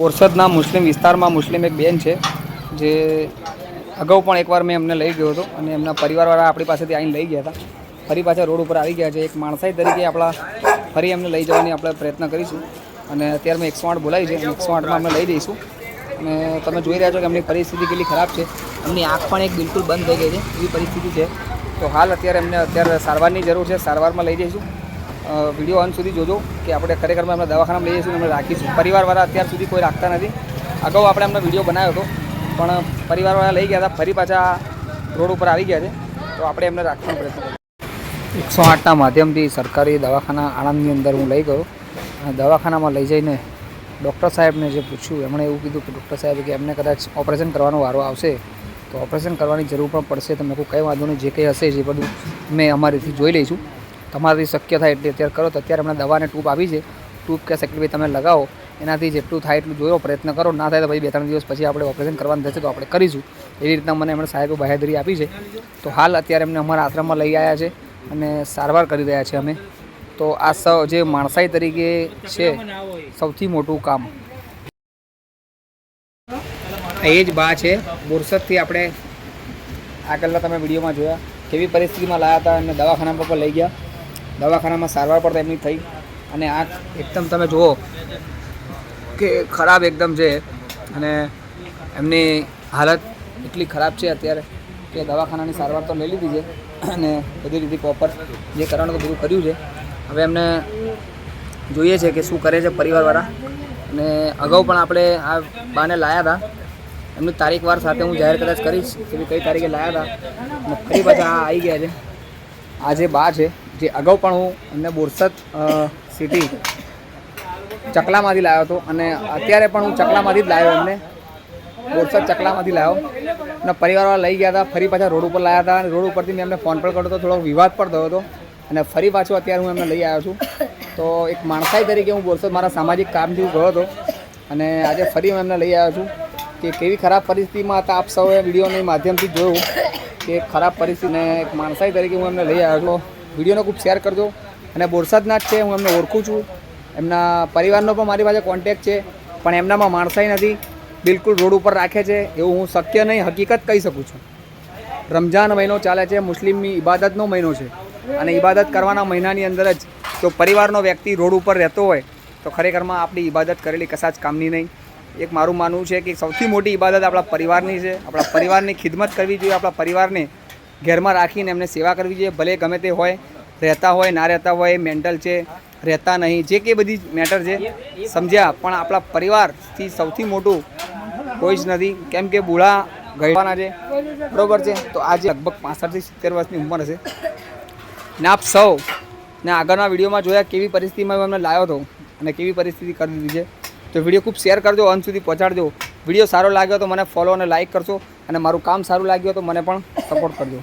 બોરસદના મુસ્લિમ વિસ્તારમાં મુસ્લિમ એક બેન છે, જે અગાઉ પણ એકવાર મેં એમને લઈ ગયો હતો અને એમના પરિવારવાળા આપણી પાસેથી આવીને લઈ ગયા હતા. ફરી પાછા રોડ ઉપર આવી ગયા છે. એક માણસાઈ તરીકે આપણા ફરી એમને લઈ જવાની આપણે પ્રયત્ન કરીશું અને અત્યારે મેં એકસો આઠ બોલાવી છે. એકસો આઠમાં અમે લઈ જઈશું. અને તમે જોઈ રહ્યા છો કે એમની પરિસ્થિતિ કેટલી ખરાબ છે. એમની આંખ પણ એક બિલકુલ બંધ થઈ ગઈ છે. એવી પરિસ્થિતિ છે. તો હાલ અત્યારે એમને અત્યારે સારવારની જરૂર છે. સારવારમાં લઈ જઈશું. વીડિયો અંત સુધી જોજો કે આપણે ખરેખરમાં એમને દવાખાનામાં લઈએ છીએ અમે રાખીશું. પરિવારવાળા અત્યાર સુધી કોઈ રાખતા નથી. અગાઉ આપણે એમનો વીડિયો બનાવ્યો હતો, પણ પરિવારવાળા લઈ ગયા હતા, ફરી પાછા રોડ ઉપર આવી ગયા છે. તો આપણે એમને રાખવાનો પ્રયત્ન એકસો આઠના માધ્યમથી સરકારી દવાખાના આણંદની અંદર હું લઈ ગયો. અને દવાખાનામાં લઈ જઈને ડૉક્ટર સાહેબને જે પૂછ્યું, એમણે એવું કીધું કે ડૉક્ટર સાહેબ કે એમને કદાચ ઓપરેશન કરવાનો વારો આવશે, તો ઓપરેશન કરવાની જરૂર પણ પડશે, તો મેં કહું કંઈ વાંધો નહીં, જે કંઈ હશે, જે બધું મેં અમારીથી જોઈ લઈશું. તમારાથી શક્ય થાય એટલે અત્યારે કરો તો અત્યારે હમણાં દવાને ટ્યુબ આવી છે. ટ્યુબ કે ભાઈ તમે લગાવો, એનાથી જેટલું થાય એટલું જોયો, પ્રયત્ન કરો. ના થાય તો પછી બે ત્રણ દિવસ પછી આપણે ઓપરેશન કરવાનું થશે તો આપણે કરીશું. એવી રીતના મને એમણે સાહેબે બાહેધરી આપી છે. તો હાલ અત્યારે એમને અમારા આશ્રમમાં લઈ આવ્યા છે અને સારવાર કરી રહ્યા છે અમે. તો આ સ, જે માણસાઈ તરીકે છે, સૌથી મોટું કામ. એ જ બા છે. બોરસદથી આપણે આગળના તમે વિડીયોમાં જોયા. કેવી પરિસ્થિતિમાં લાયા હતા અને દવાખાના પર લઈ ગયા. દવાખાનામાં સારવાર પણ તેમની થઈ અને આંખ એકદમ તમે જુઓ કે ખરાબ એકદમ છે અને એમની હાલત એટલી ખરાબ છે અત્યારે કે દવાખાનાની સારવાર તો લઈ લીધી છે અને બધી રીતે પ્રોપર જે કરવાનું બધું કર્યું છે. હવે એમને જોઈએ છે કે શું કરે છે પરિવારવાળા અને અગાઉ પણ આપણે આ બાને લાયા હતા. એમની તારીખ વાર સાથે હું જાહેર કદાચ કરીશ કે કઈ તારીખે લાયા હતા. અને ફરી પાછા આ આવી ગયા છે. આ જે બા છે, જે અગાઉ પણ હું એમને બોરસદ સિટી ચકલામાંથી લાવ્યો હતો અને અત્યારે પણ હું ચકલામાંથી જ લાવ્યો એમને. બોરસદ ચકલામાંથી લાવ્યો અને પરિવારવાળા લઈ ગયા હતા, ફરી પાછા રોડ ઉપર લાવ્યા હતા અને રોડ ઉપરથી મેં એમને ફોન પણ કર્યો હતો, થોડો વિવાદ પણ થયો હતો અને ફરી પાછો અત્યારે હું એમને લઈ આવ્યો છું. તો એક માણસાઈ તરીકે હું બોરસદ મારા સામાજિક કામથી હું ગયો હતો અને આજે ફરી હું એમને લઈ આવ્યો છું કે કેવી ખરાબ પરિસ્થિતિમાં હતા આપ સૌએ વિડીયોની માધ્યમથી જોયું. કે ખરાબ પરિસ્થિતિને એક માણસાઈ તરીકે હું એમને લઈ આવ્યો વિડીયોને ખૂબ શેર કરજો. અને બોરસાદના જ છે, હું એમને ઓળખું છું. એમના પરિવારનો પણ મારી પાસે કોન્ટેક્ટ છે, પણ એમનામાં માણસાઈ નથી. બિલકુલ રોડ ઉપર રાખે છે. એવું હું શક્ય નહીં, હકીકત કહી શકું છું. રમઝાન મહિનો ચાલે છે, મુસ્લિમની ઇબાદતનો મહિનો છે. અને ઇબાદત કરવાના મહિનાની અંદર જ જો પરિવારનો વ્યક્તિ રોડ ઉપર રહેતો હોય, તો ખરેખરમાં આપણી ઇબાદત કરેલી કશા જ કામની નહીં. એક મારું માનવું છે કે સૌથી મોટી ઇબાદત આપણા પરિવારની છે. આપણા પરિવારની ખિદમત કરવી જોઈએ, આપણા પરિવારને ઘેરમાં રાખીને એમને સેવા કરવી જોઈએ. ભલે ગમે તે હોય, રહેતા હોય, ના રહેતા હોય, મેન્ટલ છે, રહેતા નહીં, જે કે બધી મેટર છે. સમજ્યા, પણ આપણા પરિવારથી સૌથી મોટું કોઈ જ નથી. કેમ કે બુઢા ગયવાના છે, બરોબર છે. તો આજે લગભગ પાસઠથી સિત્તેર વર્ષની ઉંમર હશે. ને આપ સૌ ને આગળના વિડીયોમાં જોયા કેવી પરિસ્થિતિમાં એમને લાવ્યો હતો અને કેવી પરિસ્થિતિ કરી દીધી છે. તો વીડિયો ખૂબ શેર કરજો, અંત સુધી પહોંચાડજો. વીડિયો સારો લાગ્યો તો મને ફોલો અને લાઇક કરશો અને મારું કામ સારું લાગ્યું તો મને પણ સપોર્ટ કરજો.